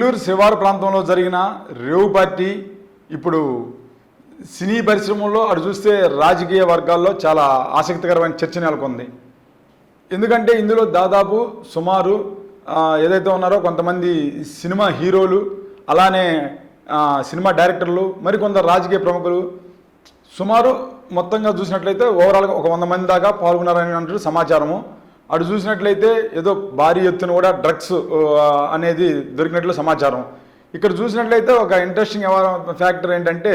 నెల్లూరు శివారు ప్రాంతంలో జరిగిన రేవు పార్టీ ఇప్పుడు సినీ పరిశ్రమలో అటు చూస్తే రాజకీయ వర్గాల్లో చాలా ఆసక్తికరమైన చర్చ నెలకొంది. ఎందుకంటే ఇందులో దాదాపు సుమారు ఏదైతే ఉన్నారో కొంతమంది సినిమా హీరోలు అలానే సినిమా డైరెక్టర్లు మరికొందరు రాజకీయ ప్రముఖులు సుమారు మొత్తంగా చూసినట్లయితే ఓవరాల్గా ఒక వంద మంది దాకా పాల్గొన్నారని అంటూ సమాచారము. అటు చూసినట్లయితే ఏదో భారీ ఎత్తున కూడా డ్రగ్స్ అనేది దొరికినట్లు సమాచారం. ఇక్కడ చూసినట్లయితే ఒక ఇంట్రెస్టింగ్ ఫ్యాక్టర్ ఏంటంటే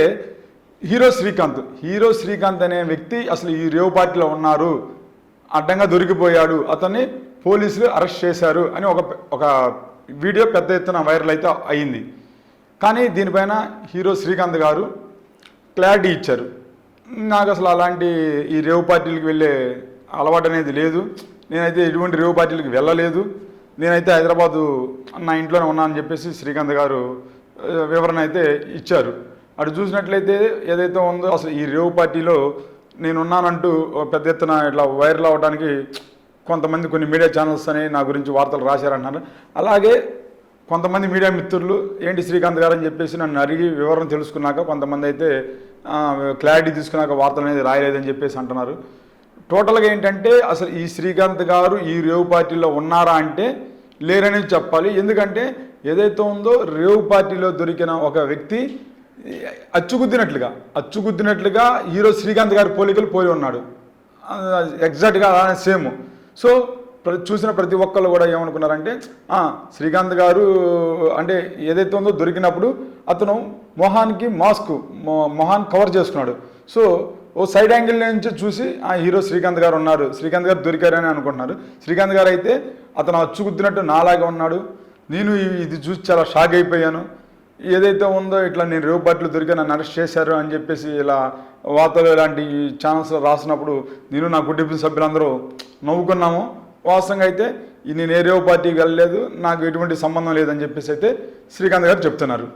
హీరో శ్రీకాంత్. హీరో శ్రీకాంత్ అనే వ్యక్తి అసలు ఈ రేవ్ పార్టీలో ఉన్నారు. అడ్డంగా దొరికిపోయాడు. అతన్ని పోలీసులు అరెస్ట్ చేశారు అని ఒక ఒక వీడియో పెద్ద ఎత్తున వైరల్ అయితే అయింది. కానీ దీనిపైన హీరో శ్రీకాంత్ గారు క్లారిటీ ఇచ్చారు. నాకు అసలు అలాంటి ఈ రేవ్ పార్టీలకు వెళ్ళే అలవాటు అనేది లేదు. నేనైతే ఎటువంటి రేవు పార్టీలకు వెళ్ళలేదు. నేనైతే హైదరాబాదు నా ఇంట్లోనే ఉన్నానని చెప్పేసి శ్రీకాంత్ గారు వివరణ అయితే ఇచ్చారు. అటు చూసినట్లయితే ఏదైతే ఉందో అసలు ఈ రేవు పార్టీలో నేనున్నానంటూ ఒక పెద్ద ఎత్తున ఇట్లా వైరల్ అవ్వడానికి కొంతమంది కొన్ని మీడియా ఛానల్స్ అని నా గురించి వార్తలు రాశారంటున్నారు. అలాగే కొంతమంది మీడియా మిత్రులు ఏంటి శ్రీకాంత్ గారు అని చెప్పేసి నన్ను అడిగి వివరణ తెలుసుకున్నాక కొంతమంది అయితే క్లారిటీ తీసుకున్నాక వార్తలు అనేది రాయలేదని చెప్పేసి అంటున్నారు. టోటల్గా ఏంటంటే అసలు ఈ శ్రీకాంత్ గారు ఈ రేవు పార్టీలో ఉన్నారా అంటే లేరని చెప్పాలి. ఎందుకంటే ఏదైతే ఉందో రేవు పార్టీలో దొరికిన ఒక వ్యక్తి అచ్చుగుద్దినట్లుగా అచ్చుగుద్దినట్లుగా హీరో శ్రీకాంత్ గారి పోలికలు పోలి ఉన్నాడు. ఎగ్జాక్ట్గా సేమ్. సో చూసిన ప్రతి ఒక్కళ్ళు కూడా ఏమనుకున్నారంటే శ్రీకాంత్ గారు అంటే ఏదైతే ఉందో దొరికినప్పుడు అతను మొహానికి మాస్క్ మొ- కవర్ చేసుకున్నాడు. సో ఓ సైడ్ యాంగిల్ నుంచి చూసి ఆ హీరో శ్రీకాంత్ గారు ఉన్నారు. శ్రీకాంత్ గారు దొరికారని అనుకుంటున్నారు. శ్రీకాంత్ గారు అయితే అతను అచ్చుకుద్దినట్టు నాలాగా ఉన్నాడు. నేను ఇది చూసి చాలా షాక్ అయిపోయాను. ఏదైతే ఉందో ఇట్లా నేను రేవు పార్టీలు దొరికా నన్ను అరెస్ట్ చేశారు అని చెప్పేసి ఇలా వార్తలు ఇలాంటి ఛానల్స్లో రాసినప్పుడు నేను నా కుటుంబ సభ్యులందరూ నవ్వుకున్నాము. వాస్తవంగా అయితే నేను ఏ రేవు పార్టీకి వెళ్ళలేదు. నాకు ఎటువంటి సంబంధం లేదని చెప్పేసి అయితే శ్రీకాంత్ గారు చెప్తున్నారు.